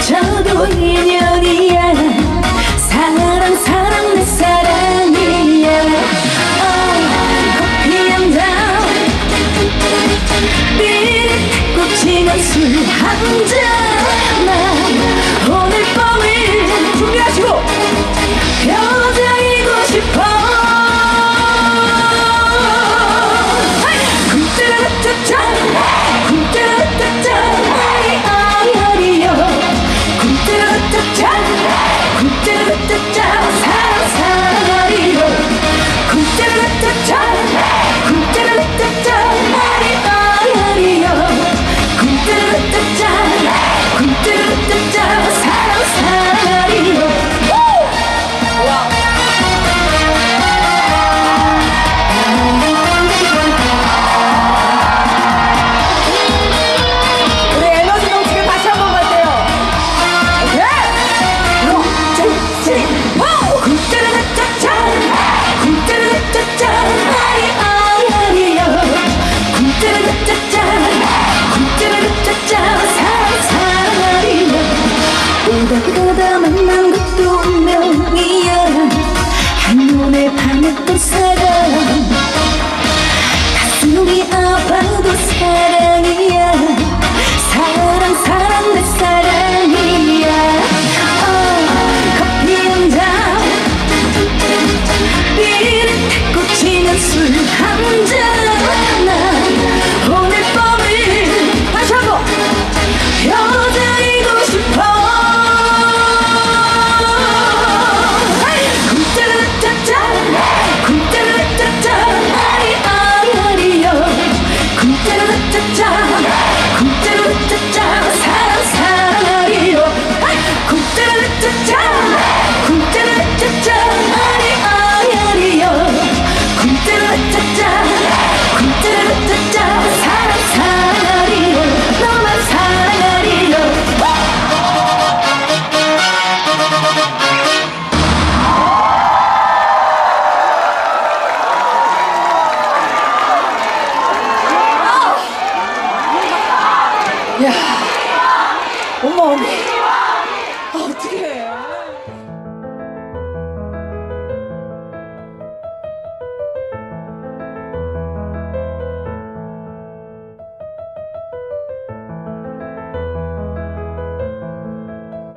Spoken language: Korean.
저도 인연이야. 사랑 사랑 내 사랑이야. Oh, copy and 빛 꽃이 한술 한잔. say 야, 어머, 어머.